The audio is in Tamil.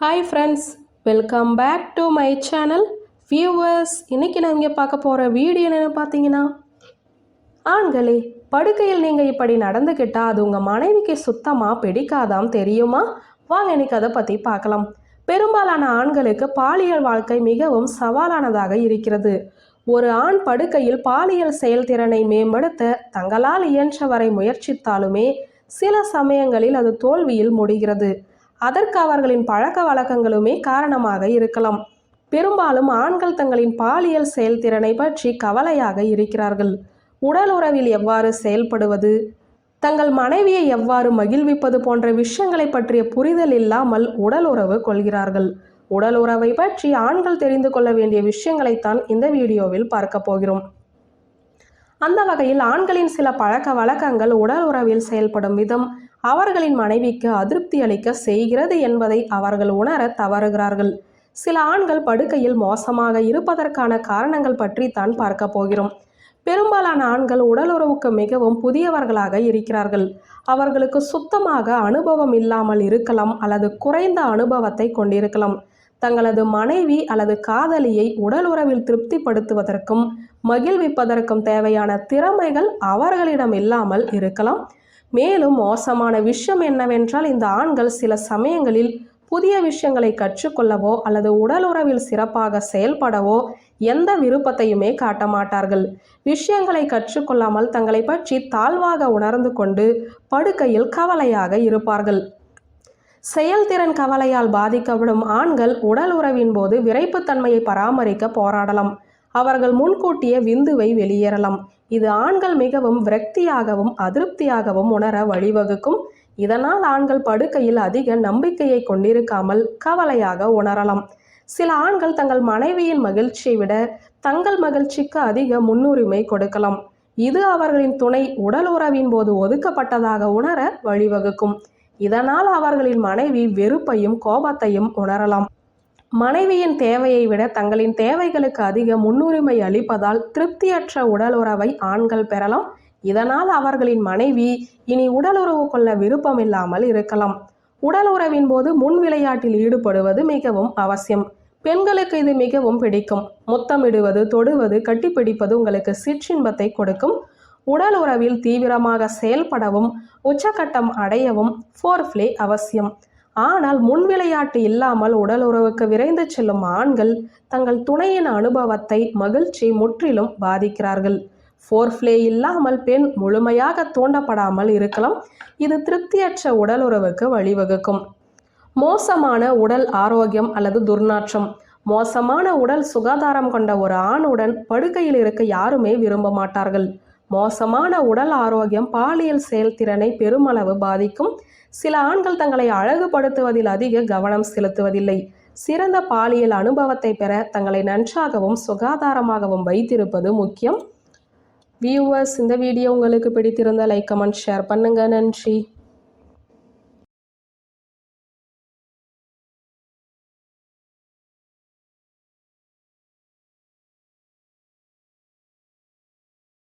Hi friends welcome back to my channel viewers இன்றைக்கி நான் இங்கே பார்க்க போகிற வீடியோ என்னென்னு பார்த்தீங்கன்னா ஆண்களே படுக்கையில் நீங்கள் இப்படி நடந்துக்கிட்டால் அது உங்கள் மனைவிக்கு சுத்தமாக பிடிக்காதாம் தெரியுமா? வாங்க இன்னைக்கு அதை பற்றி பார்க்கலாம். பெரும்பாலான ஆண்களுக்கு பாலியல் வாழ்க்கை மிகவும் சவாலானதாக இருக்கிறது. ஒரு ஆண் படுக்கையில் பாலியல் செயல்திறனை மேம்படுத்த தங்களால் இயன்றவரை முயற்சித்தாலுமே சில சமயங்களில் அது தோல்வியில் முடிகிறது. அதற்கு அவர்களின் பழக்க வழக்கங்களுமே காரணமாக இருக்கலாம். பெரும்பாலும் ஆண்கள் தங்களின் பாலியல் செயல்திறனை பற்றி கவலையாக இருக்கிறார்கள். உடல் உறவில் எவ்வாறு செயல்படுவது? தங்கள் மனைவியை எவ்வாறு மகிழ்விப்பது போன்ற விஷயங்களை பற்றிய புரிதல் இல்லாமல் உடல் உறவு கொள்கிறார்கள். உடல் உறவை பற்றி ஆண்கள் தெரிந்து கொள்ள வேண்டிய விஷயங்களைத்தான் இந்த வீடியோவில் பார்க்க போகிறோம். அந்த வகையில் ஆண்களின் சில பழக்க வழக்கங்கள் உடல் உறவில் செயல்படும் விதம் அவர்களின் மனைவிக்கு அதிருப்தி அளிக்க செய்கிறது என்பதை அவர்கள் உணர தவறுகிறார்கள். சில ஆண்கள் படுக்கையில் மோசமாக இருப்பதற்கான காரணங்கள் பற்றி தான் பார்க்க போகிறோம். பெரும்பாலான ஆண்கள் உடலுறவுக்கு மிகவும் புதியவர்களாக இருக்கிறார்கள். அவர்களுக்கு சுத்தமாக அனுபவம் இல்லாமல் இருக்கலாம் அல்லது குறைந்த அனுபவத்தை கொண்டிருக்கலாம். தங்களது மனைவி அல்லது காதலியை உடல் உறவில் திருப்திப்படுத்துவதற்கும் மகிழ்விப்பதற்கும் தேவையான திறமைகள் அவர்களிடம் இல்லாமல் இருக்கலாம். மேலும் மோசமான விஷயம் என்னவென்றால் இந்த ஆண்கள் சில சமயங்களில் புதிய விஷயங்களை கற்றுக்கொள்ளவோ அல்லது உடலுறவில் சிறப்பாக செயல்படவோ எந்த விருப்பத்தையுமே காட்ட மாட்டார்கள். விஷயங்களை கற்றுக்கொள்ளாமல் தங்களை பற்றி தாழ்வாக உணர்ந்து கொண்டு படுக்கையில் கவலையாக இருப்பார்கள். செயல்திறன் கவலையால் பாதிக்கப்படும் ஆண்கள் உடல் உறவின் போது விரைப்புத்தன்மையை பராமரிக்க போராடலாம். அவர்கள் முன்கூட்டிய விந்துவை வெளியேறலாம். இது ஆண்கள் மிகவும் விரக்தியாகவும் அதிருப்தியாகவும் உணர வழிவகுக்கும். இதனால் ஆண்கள் படுக்கையில் அதிக நம்பிக்கையை கொண்டிருக்காமல் கவலையாக உணரலாம். சில ஆண்கள் தங்கள் மனைவியின் மகிழ்ச்சியை விட தங்கள் மகிழ்ச்சிக்கு அதிக முன்னுரிமை கொடுக்கலாம். இது அவர்களின் துணை உடல் உறவின் போது ஒதுக்கப்பட்டதாக உணர வழிவகுக்கும். இதனால் அவர்களின் மனைவி வெறுப்பையும் கோபத்தையும் உணரலாம். மனைவியின் தேவையை விட தங்களின் தேவைகளுக்கு அதிக முன்னுரிமை அளிப்பதால் திருப்தியற்ற உடல் உறவை ஆண்கள் பெறலாம். இதனால் அவர்களின் மனைவி இனி உடல் உறவு கொள்ள விருப்பமில்லாமல் இருக்கலாம். உடல் உறவின் போது முன் விளையாட்டில் ஈடுபடுவது மிகவும் அவசியம். பெண்களுக்கு இது மிகவும் பிடிக்கும். முத்தமிடுவது தொடுவது கட்டிப்பிடிப்பது உங்களுக்கு சிற்றின்பத்தை கொடுக்கும். உடல் உறவில் தீவிரமாக செயல்படவும் உச்சக்கட்டம் அடையவும் ஃபோர்ஃப்ளே அவசியம். ஆனால் முன் விளையாட்டு இல்லாமல் உடல் உறவுக்கு விரைந்து செல்லும் ஆண்கள் தங்கள் துணையின் அனுபவத்தை மகிழ்ச்சி முற்றிலும் பாதிக்கிறார்கள். ஃபோர்ஃப்ளே இல்லாமல் பெண் முழுமையாக தூண்டப்படாமல் இருக்கலாம். இது திருப்தியற்ற உடல் உறவுக்கு வழிவகுக்கும். மோசமான உடல் ஆரோக்கியம் அல்லது துர்நாற்றம். மோசமான உடல் சுகாதாரம் கொண்ட ஒரு ஆணுடன் படுக்கையில் இருக்க யாருமே விரும்ப மாட்டார்கள். மோசமான உடல் ஆரோக்கியம் பாலியல் செயல்திறனை பெருமளவு பாதிக்கும். சில ஆண்கள் தங்களை அழகுபடுத்துவதில் அதிக கவனம் செலுத்துவதில்லை. சிறந்த பாலியல் அனுபவத்தை பெற தங்களை நன்றாகவும் சுகாதாரமாகவும் வைத்திருப்பது முக்கியம். வியூவர்ஸ் இந்த வீடியோ உங்களுக்கு பிடித்திருந்த லைக் கமெண்ட் ஷேர் பண்ணுங்க. நன்றி.